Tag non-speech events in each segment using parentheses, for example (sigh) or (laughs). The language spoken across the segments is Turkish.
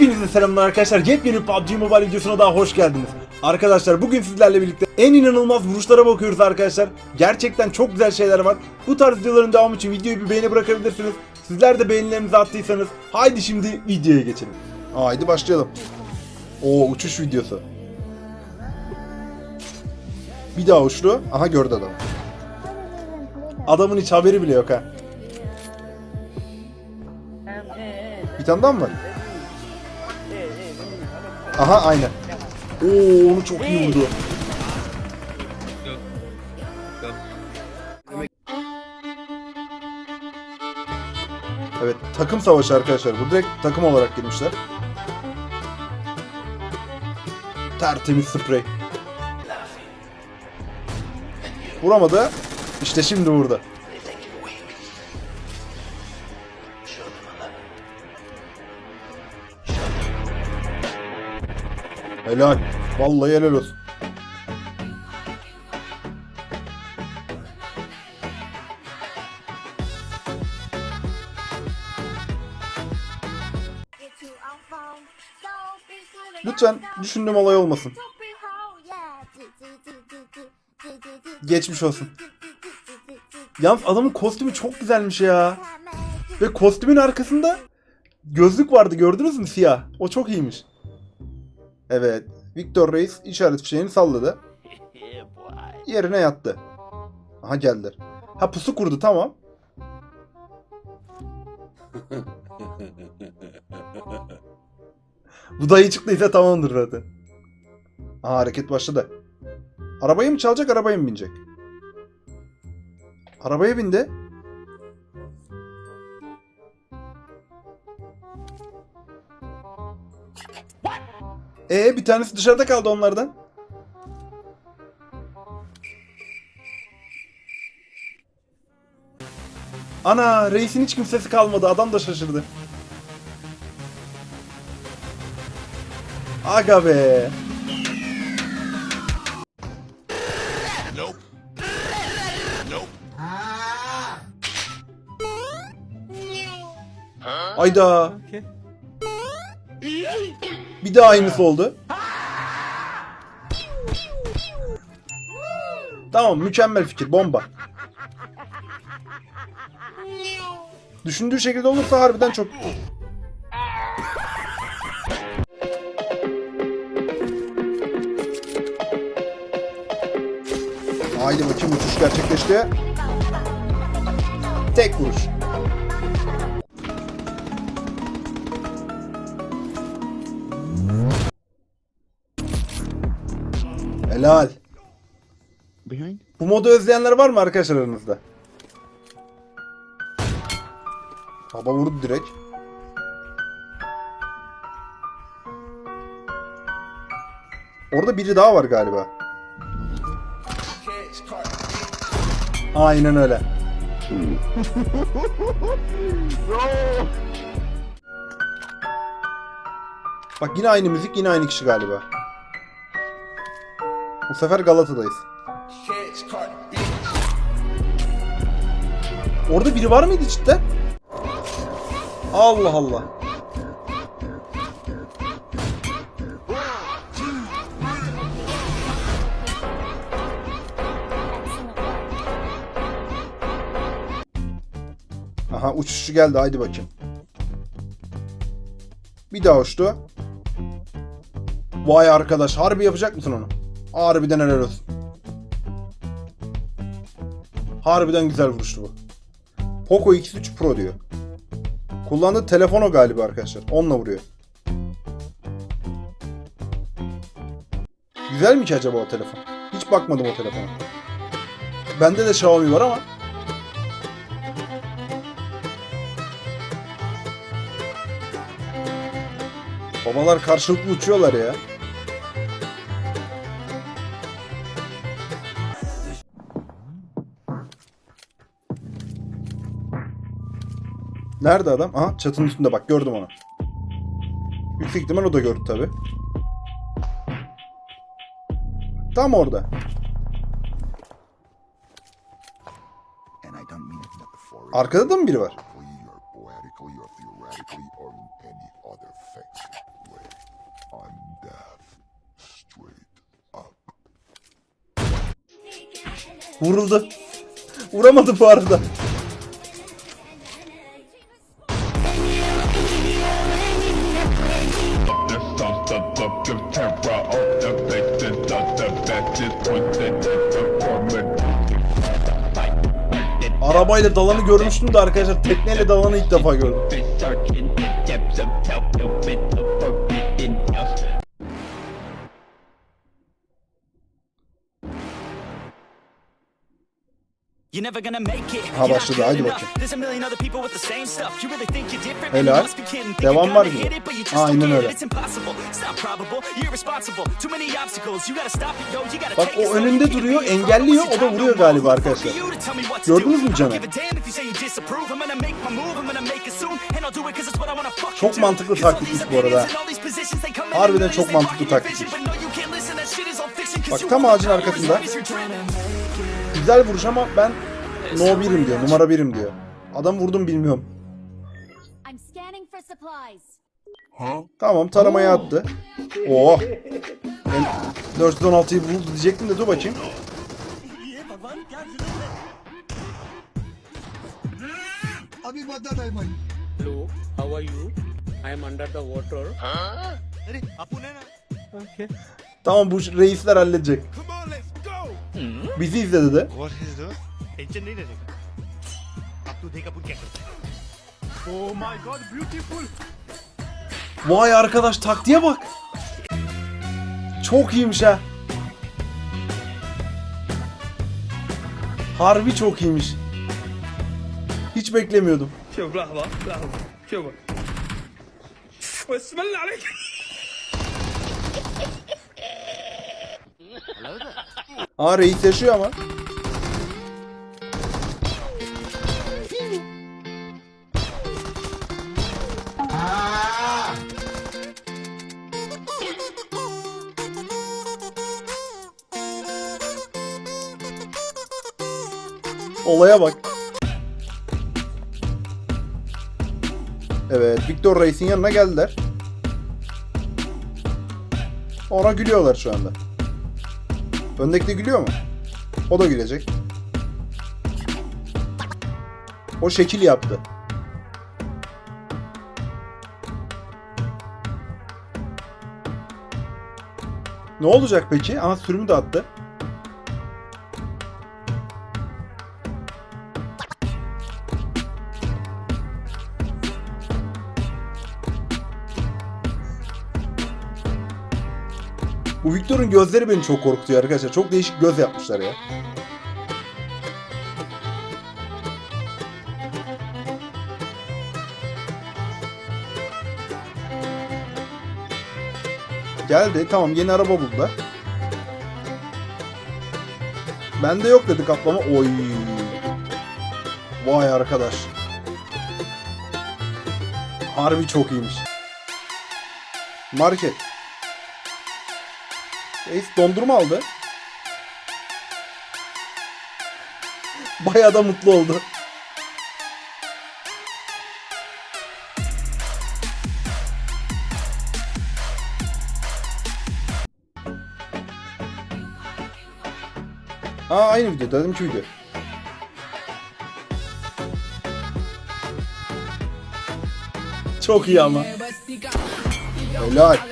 Hepinize selamlar arkadaşlar. Yepyeni PUBG Mobile videosuna daha hoş geldiniz. Arkadaşlar bugün sizlerle birlikte en inanılmaz vuruşlara bakıyoruz arkadaşlar. Gerçekten çok güzel şeyler var. Bu tarz videoların devamı için videoyu bir beğeni bırakabilirsiniz. Sizler de beğenilerinizi attıysanız haydi şimdi videoya geçelim. Haydi başlayalım. Oo uçuş videosu. Bir daha uçtu. Aha gördü adam. Adamın hiç haberi bile yok ha. Bir tane daha mı var? Aha aynen. Oo onu çok iyi vurdu. Evet takım savaşı arkadaşlar. Bu direkt takım olarak girmişler. Tertemiz sprey. Vuramadı. İşte şimdi vurdu. Helal. Vallahi helal olsun. Lütfen düşündüğüm olay olmasın. Geçmiş olsun. Yalnız adamın kostümü çok güzelmiş ya. Ve kostümün arkasında gözlük vardı gördünüz mü siyah? O çok iyiymiş. Evet. Victor Reis işaret fişeğini salladı. (laughs) Yerine yattı. Aha geldiler. Ha pusu kurdu tamam. Bu dayı çıktıysa tamamdır zaten. Aha hareket başladı. Arabayı mı çalacak arabaya mı binecek? Arabaya bindi. Ee bir tanesi dışarıda kaldı onlardan. Ana reisin hiç kimsesi kalmadı. Adam da şaşırdı. Aga be. Ayda. Bir daha aynısı oldu. Tamam mükemmel fikir bomba. Düşündüğü şekilde olursa harbiden çok... Haydi bakayım uçuş gerçekleşti. Tek vuruş. Helal. Behind? Bu modu özleyenler var mı arkadaşlar aranızda? Baba vurdu direkt. Orada biri daha var galiba. Aynen öyle. (laughs) Bak yine aynı müzik yine aynı kişi galiba. Bu sefer Galata'dayız. Orada biri var mıydı cidden? Allah Allah. Aha uçuşçu geldi haydi bakayım. Bir daha uçtu. Vay arkadaş harbi yapacak mısın onu? Harbiden helal olsun. Harbiden güzel vuruştu bu. Poco X3 Pro diyor. Kullandığı telefon o galiba arkadaşlar. Onunla vuruyor. Güzel mi ki acaba o telefon? Hiç bakmadım o telefona. Bende de Xiaomi var ama. Babalar karşılıklı uçuyorlar ya. Nerede adam? Aha çatının üstünde bak gördüm onu. Yüksek ihtimal o da gördü tabi. Tam orada. Arkada da mı biri var? Vuruldu. Vuramadı bu arada. Or theoretically or in any other fashion. Vuruldu. Vuramadı bu arada. Arabayla dalanı görmüştüm de arkadaşlar tekneyle dalanı ilk defa gördüm. You're never gonna make it. Ha, başladı, enough. bakayım. There's a million other people with the same stuff. You really think you're different? Helal. Devam var gibi. Aynen öyle. Bak, o önünde duruyor, engelliyor, o da vuruyor galiba arkadaşlar. Gördünüz mü fucking Çok mantıklı taktikmiş bu arada. Harbiden çok mantıklı taktikmiş. Bak, tam ağacın arkasında. Güzel vuruş ama ben no birim diyor. Numara birim diyor. Adam vurdum bilmiyorum. I'm scanning for supplies. Tamam taramaya attı. Oh. Ben 416'yı buldu diyecektim de dur bakayım. अभी बता दे भाई Hello, how are you? I am under the water. Tamam bu reisler halledecek. bizi izledi de. What is the? Tension नहीं रहेगा अब तू देखा क्या करता है ओ my god Vay arkadaş taktiğe bak. Çok iyiymiş ha. Harbi çok iyiymiş. Hiç beklemiyordum. Şöyle bravo bravo. Şöyle bak. Bismillah. Aa reis yaşıyor ama. Olaya bak. Evet, Victor Reis'in yanına geldiler. Ona gülüyorlar şu anda. Öndeki de gülüyor mu? O da gülecek. O şekil yaptı. Ne olacak peki? Ama sürümü de attı. Bu Victor'un gözleri beni çok korkutuyor arkadaşlar. Çok değişik göz yapmışlar ya. Geldi. Tamam yeni araba buldu. Bende yok dedi kaplama. Oy. Vay arkadaş. Harbi çok iyiymiş. Market. Ace dondurma aldı. Bayağı da mutlu oldu. Aa aynı video, dedimki video. Çok iyi ama. Helal.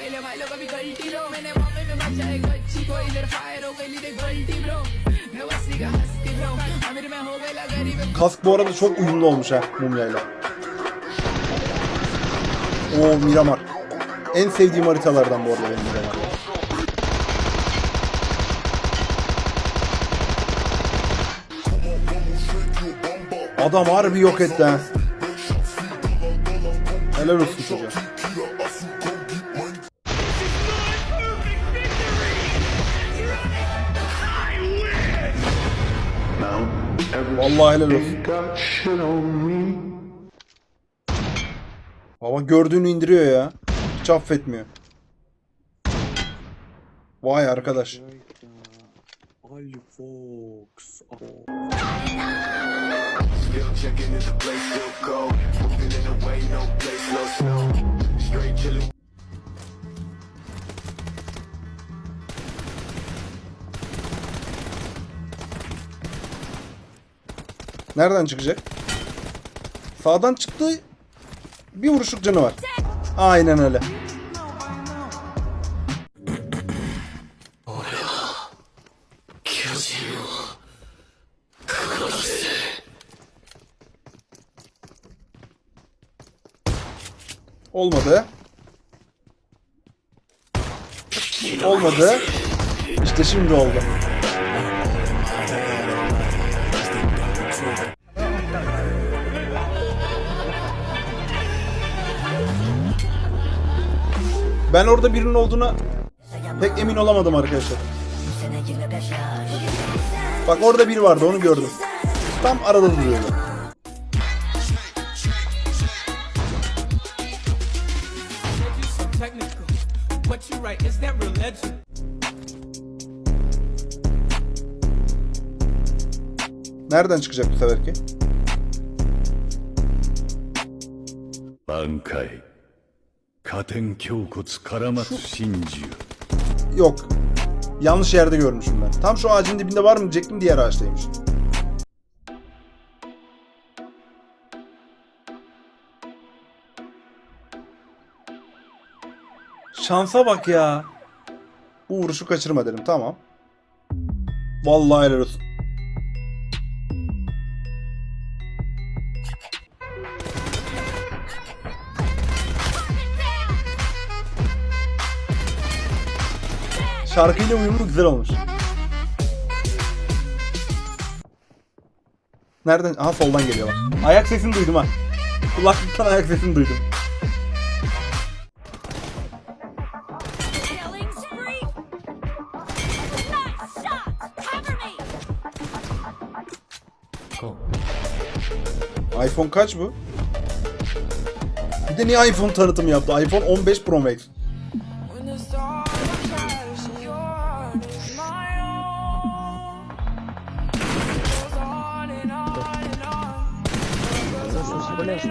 Kask bu arada çok uyumlu olmuş ha mumyayla. Oo Miramar. En sevdiğim haritalardan bu arada benim Miramar. Adam harbi yok etti ha. Helal olsun çocuğa. Vallahi helal olsun. Baba gördüğünü indiriyor ya. Hiç affetmiyor. Vay arkadaş. You Nereden çıkacak? Sağdan çıktı. Bir vuruşluk canı var. Aynen öyle. Olmadı. Olmadı. İşte şimdi oldu. Ben orada birinin olduğuna pek emin olamadım arkadaşlar. Bak orada biri vardı onu gördüm. Tam arada duruyordu. Nereden çıkacak bu seferki? 挽回 Katen Kyokuts Karamatsu Shinju. Yok. Yanlış yerde görmüşüm ben. Tam şu ağacın dibinde var mı diyecektim diğer ağaçtaymış. Şansa bak ya. Bu vuruşu kaçırma dedim tamam. Vallahi helal olsun. Şarkıyla uyumlu güzel olmuş. Nereden? Aha soldan geliyor bak. Ayak sesini duydum ha. Kulaklıktan ayak sesini duydum. İPhone kaç bu? Bir de niye iPhone tanıtımı yaptı? iPhone 15 Pro Max.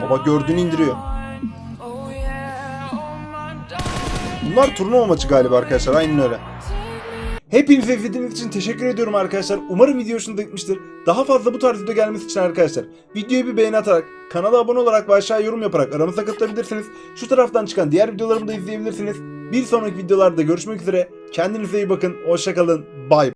Baba gördüğünü indiriyor. Bunlar turnuva maçı galiba arkadaşlar. Aynen öyle. Hepinize izlediğiniz için teşekkür ediyorum arkadaşlar. Umarım video hoşunuza gitmiştir. Daha fazla bu tarz video gelmesi için arkadaşlar videoyu bir beğeni atarak, kanala abone olarak ve aşağı yorum yaparak aramıza katılabilirsiniz. Şu taraftan çıkan diğer videolarımı da izleyebilirsiniz. Bir sonraki videolarda görüşmek üzere. Kendinize iyi bakın. Hoşçakalın. Bye.